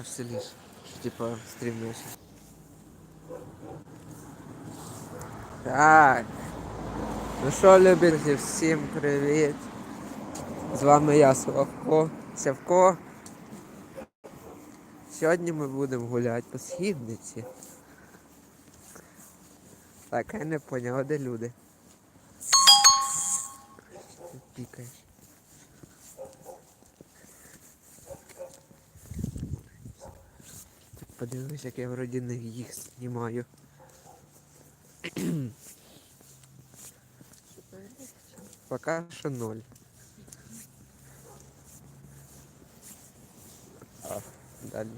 в селі, ж, що типа стрімнувся. Так. Ну що, любителі, всім привіт. З вами я, Славко. Сявко. Сьогодні ми будемо гуляти по східниці. Так, я не поняла, де люди. Пікаєш. подивись, як я вроді не їх знімаю. Пока що ноль. А, далі.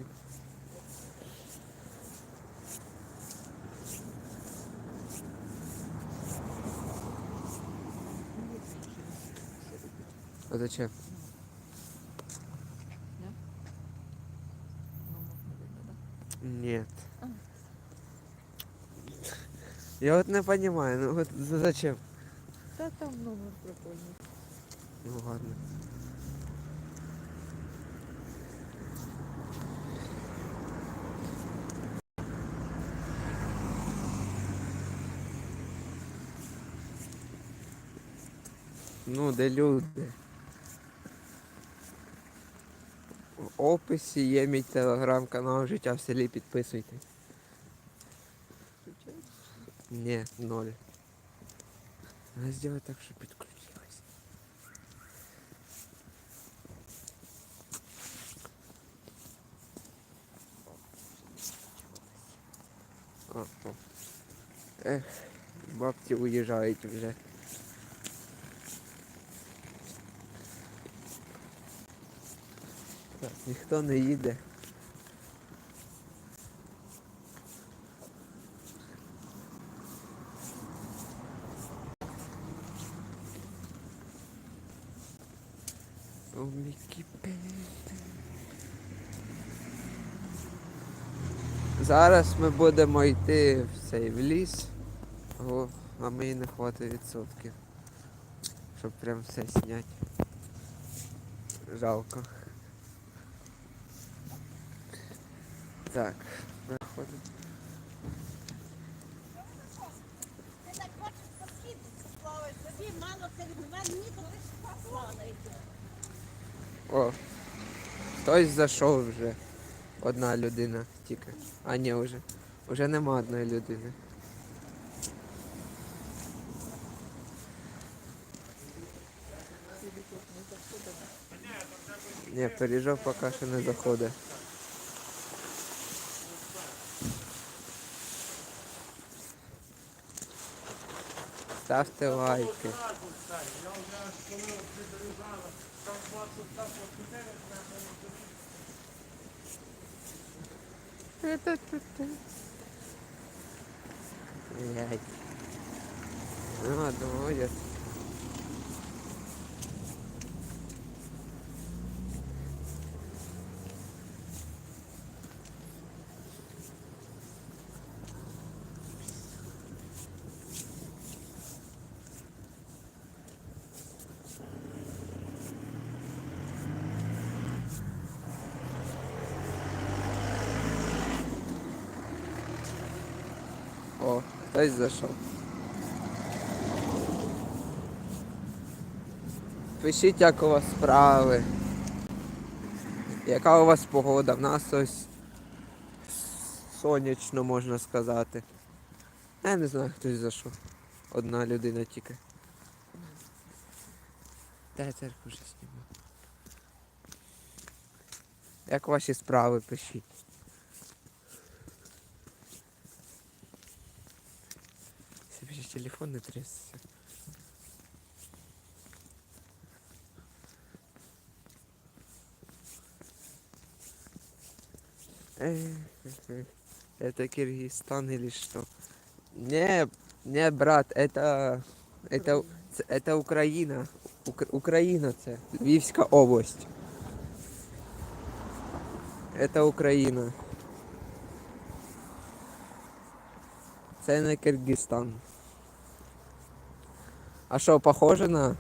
А зачем? Я вот не понимаю, ну вот за- зачем? Та там номер прикольний. Ну ладно. Ну, де люди. В описі є мій телеграм-канал Життя в селі, підписуйтесь. Включаєш? Ні, ноль. Надо сделать так, щоб підключилось. О, о. Ех, бабці уїжджають вже. Так, ніхто не їде. У Зараз ми будемо йти в цей в ліс, О, а мені не хватить відсотків. Щоб прям все зняти. Жалко. Так, проходимо. Ти так хочеш по східниці тобі мало від мене, ні, то ти ж. О, хтось зайшов вже. Одна людина тільки. А ні, вже. Уже нема одної людини. Ні, пиріжок поки що не заходить. Ставте лайки. Блять. Ну ладно, молодец. О, хтось зайшов. Пишіть, як у вас справи. Яка у вас погода? В нас ось сонячно можна сказати. Я не знаю, хтось зайшов. Одна людина тільки. Та церкву вже зніму. Як ваші справи пишіть? Телефон не трясся. Эх, Это Киргизстан или что? Не, не, брат, это, это, это Украина. Ук- Украина це. Львівська область. Это Україна. Це не Киргизстан. А що, похоже на?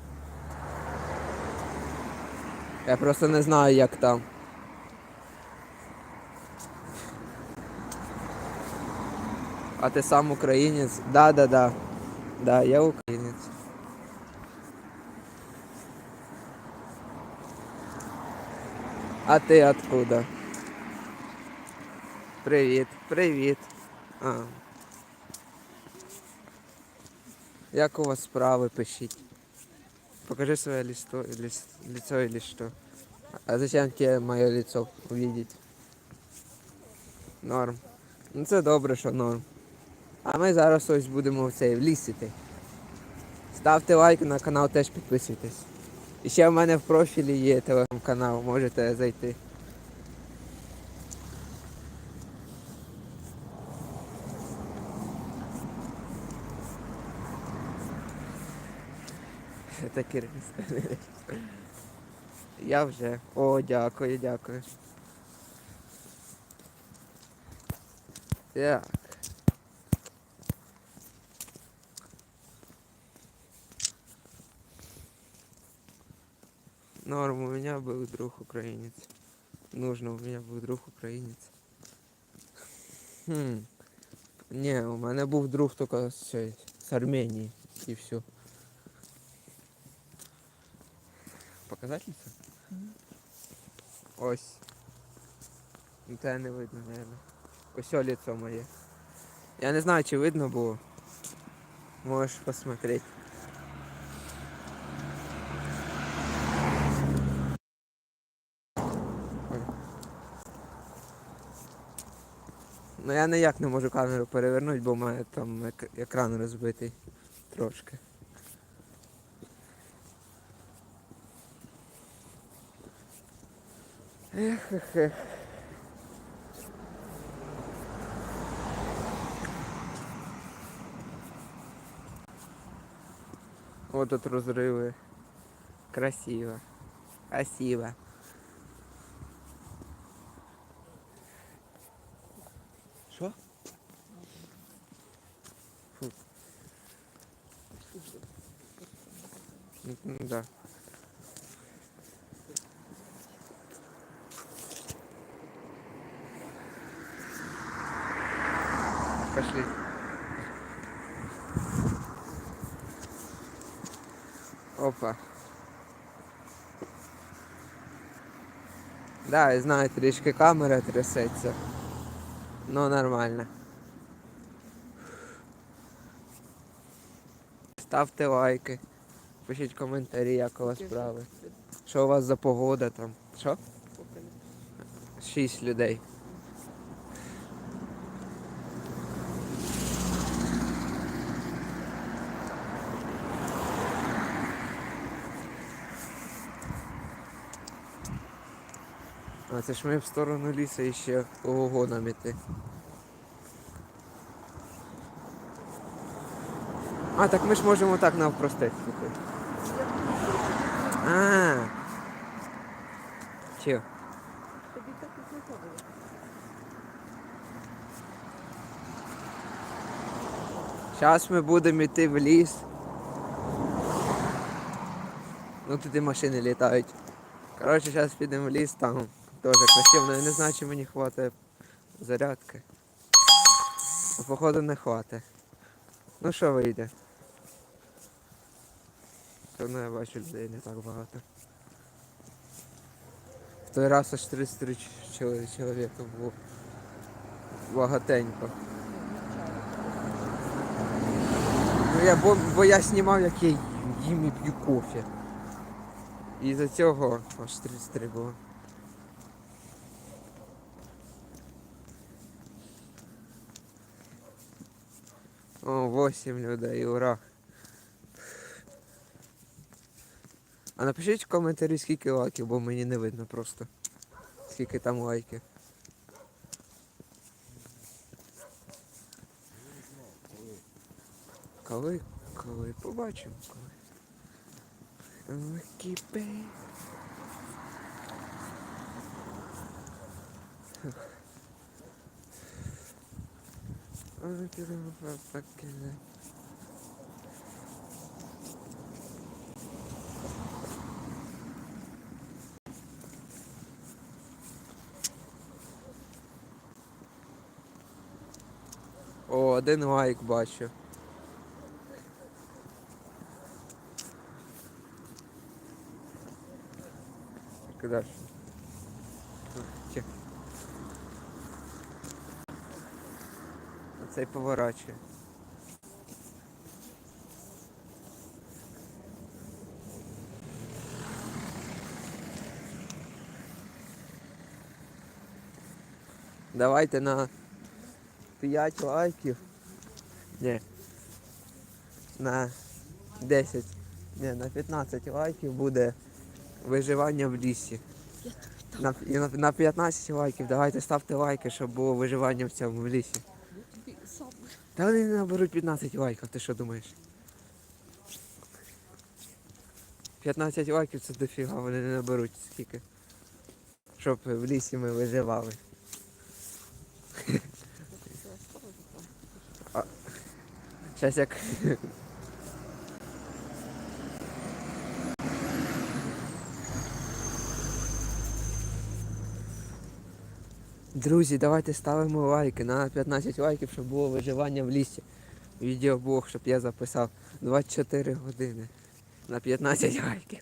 Я просто не знаю, як там. А ти сам українець? Да, да, да. Да, я українець. А ти откуда? Привіт, привіт. А. Як у вас справи пишіть? Покажи своє листо, лис, лицо или что. А зачем тебе моє лицо увидеть? Норм. Ну це добре, що норм. А ми зараз ось будемо в цей в ліс. Ставте лайк на канал, теж підписуйтесь. І ще в мене в профілі є телеграм-канал, можете зайти. Це Киргизстан. Я вже. О, дякую, дякую. Так. Норм, у меня был друг украинец. Нужно, у меня був друг українець. Хм. Ні, у мене був друг тільки з, з Арменії і все. Показати лицо? Мгм. Ось. Ну тебе не видно, мабуть. Ось о лицо моє. Я не знаю, чи видно було. Можеш посмотреть. Ну я ніяк не можу камеру перевернути, бо в мене там екран розбитий трошки. Ех, ех, ех. Вот тут розриви. Красиво. Красиво. Ну, ну, да. Опа. Да, я знаю, трішки камера трясеться. Ну нормально. Ставте лайки. Пишіть коментарі, як у вас справи. Що у вас за погода там? Що? Шість людей. А це ж ми в сторону лісу і ще ого нам іти. А, так ми ж можемо так навпростець піти. А. Чо? Тобі так і виходило. Зараз ми будемо йти в ліс. Ну тут і машини літають. Коротше, зараз підемо в ліс, там теж красиво, я не знаю, чи мені хватить зарядки. Походу не хватить. Ну що вийде? То ну, я бачу людей не так багато. В той раз аж 33 ч- чоловіка було. Багатенько. Ну я бо, бо я знімав, як я їм і п'ю кофе. І за цього аж 33 було. О, 8 людей, ура. А напишіть в коментарі, скільки лайків, бо мені не видно просто. Скільки там лайків. Коли, коли, побачимо коли. Викіпей. Ой, підемо покидати. О, один лайк бачу. Куда ж? Че? Оцей поворачує. Давайте на 5 лайків. Ні. На 10. Ні, на 15 лайків буде виживання в лісі. На, на 15 лайків давайте ставте лайки, щоб було виживання в цьому в лісі. Та вони не наберуть 15 лайків, ти що думаєш? 15 лайків це дофіга, вони не наберуть скільки. Щоб в лісі ми виживали. Зараз як. Друзі, давайте ставимо лайки на 15 лайків, щоб було виживання в лісі. Відеоблог, щоб я записав 24 години на 15 лайків.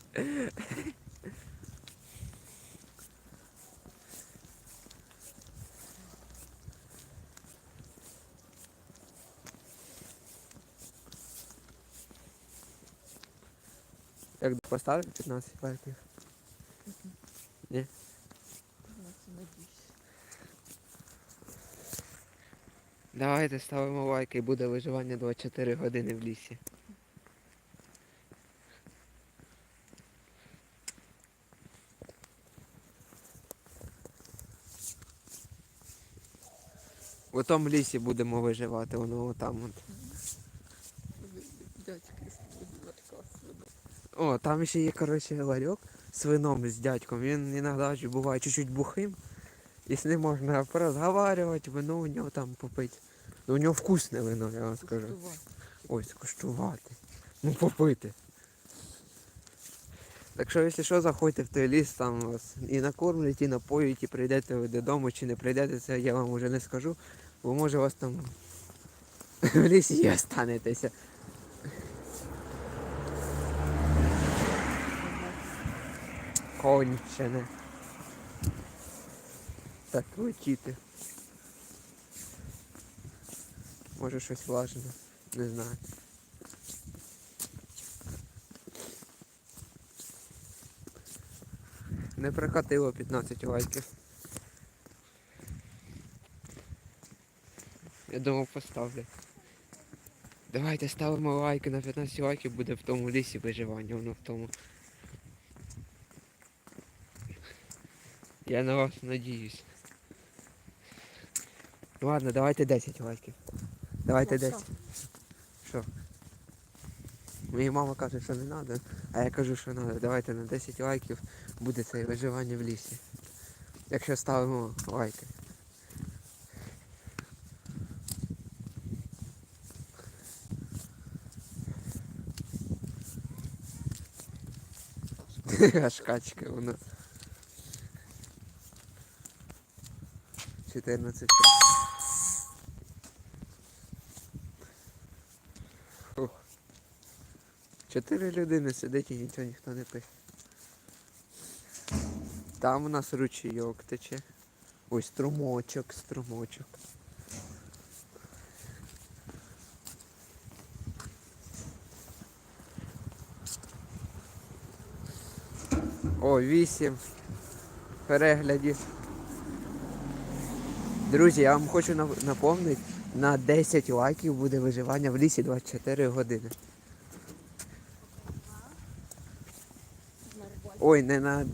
Як поставити 15 лайків? Ні? На це надіюсь. Давайте ставимо лайки і буде виживання 24 години в лісі. У тому лісі будемо виживати, воно там. От. О, там ще є, коротше, ларьок з вином з дядьком. Він іноді буває чуть-чуть бухим. І з ним можна порозговарювати, вино у нього там попити. Ну, у нього вкусне вино, я вам скажу. Куштувати. Ось, скуштувати. Ну, попити. Так що, якщо що, заходьте в той ліс, там вас і накормлять, і напоють, і прийдете ви додому, чи не прийдете, це я вам вже не скажу. Бо може вас там в лісі і останетеся. Кончене. Так, летіти. Може щось влажне. Не знаю. Не прокатило 15 лайків. Я думав поставлять. Давайте ставимо лайки на 15 лайків буде в тому лісі виживання, воно в тому. Я на вас надіюсь. Ладно, давайте 10 лайків. Давайте Ну, 10. Що? Моя мама каже, що не треба, а я кажу, що треба. Давайте на 10 лайків буде це виживання в лісі. Якщо ставимо лайки. Аж качка воно. 14. Фух. Чотири людини сидить і нічого ніхто не пише. Там у нас ручійок тече. Ось струмочок, струмочок. О, вісім переглядів. Друзі, я вам хочу нап- напомнити, на 10 лайків буде виживання в лісі 24 години. Ой, не на.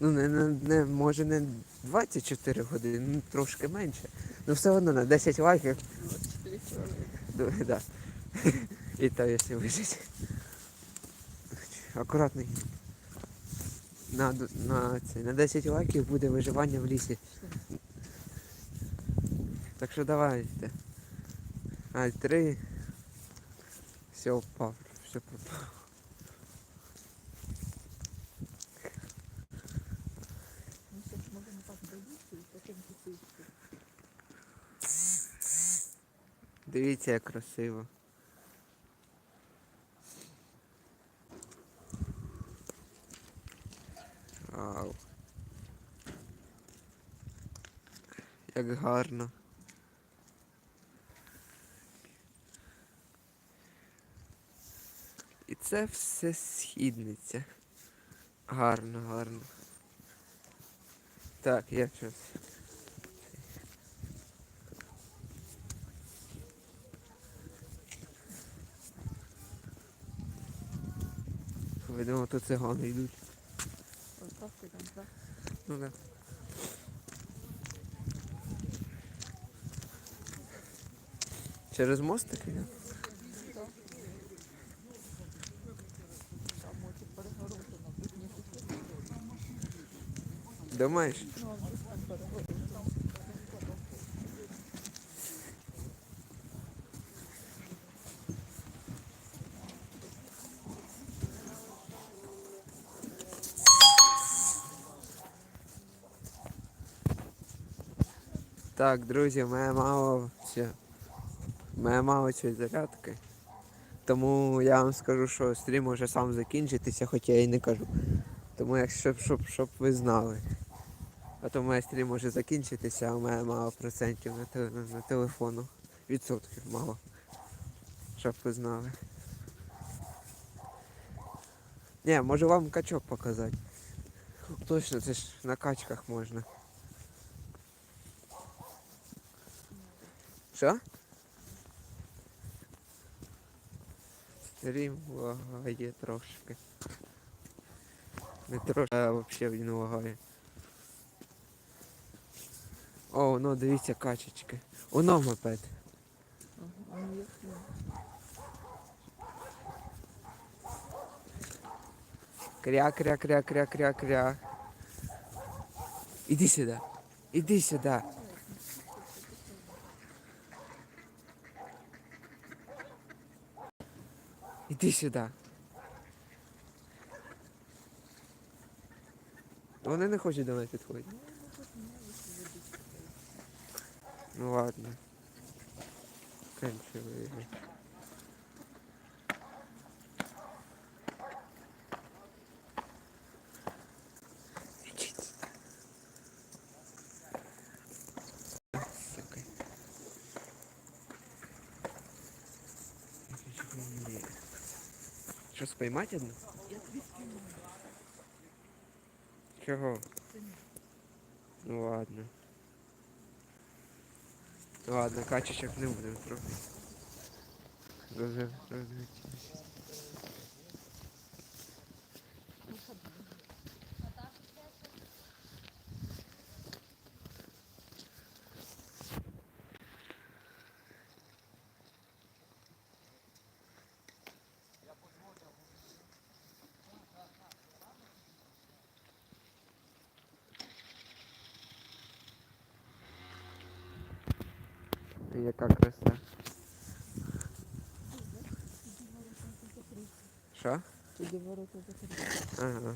Ну, не, не, не може не 24 години, ну трошки менше. Ну все одно на 10 лайків. 24 Да. І то якщо вижить. Акуратний. На, на, це, на 10 лайків буде виживання в лісі. Так що давайте. А, три. Все впав. Все пропав. Ну, це ж можемо так доїсти і потім купити. Дивіться, як красиво. Вау. Як гарно. І це все східниця. Гарно, гарно. Так, я щось. Видимо, то цигани йдуть. Ось так Ну так? Ну да. Через мост такий? Да? Думаєш? Так, друзі, мене мало все. Мене мало цієї зарядки. Тому я вам скажу, що стрім може сам закінчитися, хоча я і не кажу. Тому якщо щоб, щоб ви знали. А то моя стрім може закінчитися, а у мене мало процентів на, те, на, телефону. Відсотків мало. Щоб ви знали. Ні, можу вам качок показати. Точно, це ж на качках можна. Що? Стрім лагає трошки. Не трошки, а взагалі він лагає. О, ну дивіться качечки. Оно мопед. Ага, ну. Кря, кря, кря, кря, кря, кря. Іди сюди. Іди сюди. Іди сюди. Вони не хочуть до мене підходити. Ну ладно. Кончили. Що, спіймати одну? Чого? Ну ладно. Ладно, качечок не будемо трогати. Яка краса. Що? Тоді ворота закриті. Ага.